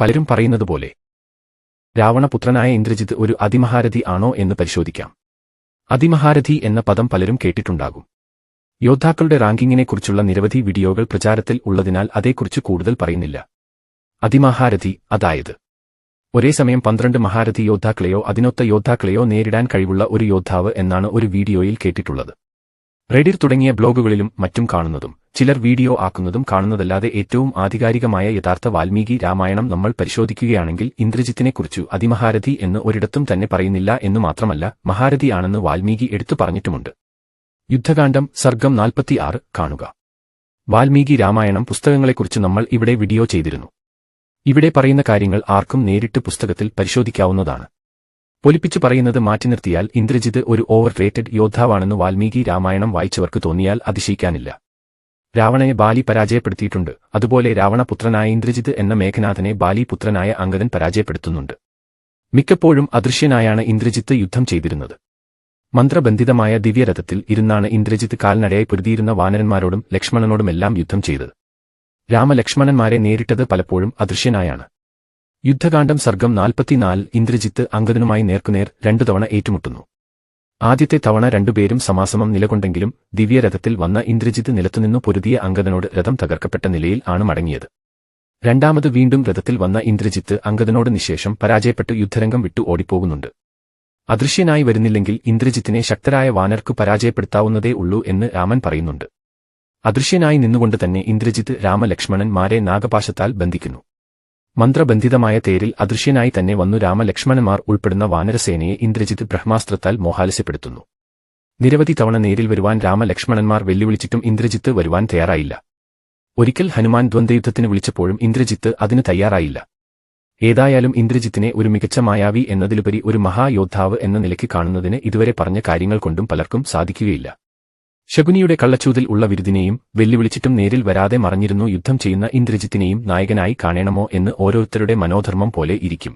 പലരും പറയുന്നതുപോലെ രാവണപുത്രനായ ഇന്ദ്രജിത്ത് ഒരു അതിമഹാരഥി ആണോ എന്ന് പരിശോധിക്കാം. അതിമഹാരഥി എന്ന പദം പലരും കേട്ടിട്ടുണ്ടാകും. യോദ്ധാക്കളുടെ റാങ്കിങ്ങിനെക്കുറിച്ചുള്ള നിരവധി വീഡിയോകൾ പ്രചാരത്തിൽ ഉള്ളതിനാൽ അതേക്കുറിച്ച് കൂടുതൽ പറയുന്നില്ല. അതിമഹാരഥി അതായത് ഒരേ സമയം പന്ത്രണ്ട് മഹാരഥി യോദ്ധാക്കളെയോ അതിനൊത്ത യോദ്ധാക്കളെയോ നേരിടാൻ കഴിവുള്ള ഒരു യോദ്ധാവ് എന്നാണ് ഒരു വീഡിയോയിൽ കേട്ടിട്ടുള്ളത്. റെഡിർ തുടങ്ങിയ ബ്ലോഗുകളിലും മറ്റും കാണുന്നതും ചിലർ വീഡിയോ ആക്കുന്നതും കാണുന്നതല്ലാതെ ഏറ്റവും ആധികാരികമായ യഥാർത്ഥ വാൽമീകി രാമായണം നമ്മൾ പരിശോധിക്കുകയാണെങ്കിൽ ഇന്ദ്രജിത്തിനെക്കുറിച്ചു അതിമഹാരഥി എന്ന് ഒരിടത്തും തന്നെ പറയുന്നില്ല എന്ന് മാത്രമല്ല മഹാരഥിയാണെന്ന് വാൽമീകി എടുത്തു പറഞ്ഞിട്ടുമുണ്ട്. യുദ്ധകാന്ഡം സർഗം നാൽപ്പത്തിയാറ് കാണുക. വാൽമീകി രാമായണം പുസ്തകങ്ങളെക്കുറിച്ച് നമ്മൾ ഇവിടെ വീഡിയോ ചെയ്തിരുന്നു. ഇവിടെ പറയുന്ന കാര്യങ്ങൾ ആർക്കും നേരിട്ട് പുസ്തകത്തിൽ പരിശോധിക്കാവുന്നതാണ്. പൊലിപ്പിച്ചു പറയുന്നത് മാറ്റി നിർത്തിയാൽ ഇന്ദ്രജിത് ഒരു ഓവർ റേറ്റഡ് യോദ്ധാവാണെന്ന് വാൽമീകി രാമായണം വായിച്ചവർക്ക് തോന്നിയാൽ അതിശയിക്കാനില്ല. രാവണനെ ബാലി പരാജയപ്പെടുത്തിയിട്ടുണ്ട്. അതുപോലെ രാവണപുത്രനായ ഇന്ദ്രജിത് എന്ന മേഘനാഥനെ ബാലി പുത്രനായ പരാജയപ്പെടുത്തുന്നുണ്ട്. മിക്കപ്പോഴും അദൃശ്യനായാണ് ഇന്ദ്രജിത്ത് യുദ്ധം ചെയ്തിരുന്നത്. മന്ത്രബന്ധിതമായ ദിവ്യരഥത്തിൽ ഇരുന്നാണ് ഇന്ദ്രജിത്ത് കാൽനടയായി പൊരുതിയിരുന്ന വാനരന്മാരോടും ലക്ഷ്മണനോടുമെല്ലാം യുദ്ധം ചെയ്തത്. രാമലക്ഷ്മണന്മാരെ നേരിട്ടത് പലപ്പോഴും അദൃശ്യനായാണ്. യുദ്ധകാന്ഡം സർഗം നാൽപ്പത്തിനാല് ഇന്ദ്രജിത്ത് അങ്കദനുമായി നേർക്കുനേർ രണ്ടു തവണ ഏറ്റുമുട്ടുന്നു. ആദ്യത്തെ തവണ രണ്ടുപേരും സമാസമം നിലകൊണ്ടെങ്കിലും ദിവ്യരഥത്തിൽ വന്ന ഇന്ദ്രജിത്ത് നിലത്തുനിന്നു പൊരുതിയ അങ്കദനോട് രഥം തകർക്കപ്പെട്ട നിലയിൽ ആണ് മടങ്ങിയത്. രണ്ടാമത് വീണ്ടും രഥത്തിൽ വന്ന ഇന്ദ്രജിത്ത് അങ്കദനോട് നിശേഷം പരാജയപ്പെട്ട് യുദ്ധരംഗം വിട്ടു ഓടിപ്പോകുന്നുണ്ട്. അദൃശ്യനായി വരുന്നില്ലെങ്കിൽ ഇന്ദ്രജിത്തിനെ ശക്തരായ വാനർക്ക് പരാജയപ്പെടുത്താവുന്നതേ ഉള്ളൂ എന്ന് രാമൻ പറയുന്നുണ്ട്. അദൃശ്യനായി നിന്നുകൊണ്ട് തന്നെ ഇന്ദ്രജിത്ത് രാമലക്ഷ്മണന്മാരെ നാഗപാശത്താൽ ബന്ധിക്കുന്നു. മന്ത്രബന്ധിതമായ തേരിൽ അദൃശ്യനായി തന്നെ വന്നു രാമലക്ഷ്മണന്മാർ ഉൾപ്പെടുന്ന വാനരസേനയെ ഇന്ദ്രജിത്ത് ബ്രഹ്മാസ്ത്രത്താൽ മോഹാലസ്യപ്പെടുത്തുന്നു. നിരവധി തവണ നേരിൽ വരുവാൻ രാമലക്ഷ്മണന്മാർ വെല്ലുവിളിച്ചിട്ടും ഇന്ദ്രജിത്ത് വരുവാൻ തയ്യാറായില്ല. ഒരിക്കൽ ഹനുമാൻ ദ്വന്ദ്വയുദ്ധത്തിന് വിളിച്ചപ്പോഴും ഇന്ദ്രജിത്ത് അതിന് തയ്യാറായില്ല. ഏതായാലും ഇന്ദ്രജിത്തിനെ ഒരു മികച്ച മായാവി എന്നതിലുപരി ഒരു മഹായോദ്ധാവ് എന്ന നിലയ്ക്ക് കാണുന്നതിന് ഇതുവരെ പറഞ്ഞ കാര്യങ്ങൾ കൊണ്ടും പലർക്കും സാധിക്കുകയില്ല. ശകുനിയുടെ കള്ളച്ചൂതിൽ ഉള്ള വിരുദിനെയും വെല്ലുവിളിച്ചിട്ടും നേരിൽ വരാതെ മറഞ്ഞിരുന്നു യുദ്ധം ചെയ്യുന്ന ഇന്ദ്രജിത്തിനെയും നായകനായി കാണേണമോ എന്ന് ഓരോരുത്തരുടെ മനോധർമ്മം പോലെ ഇരിക്കും.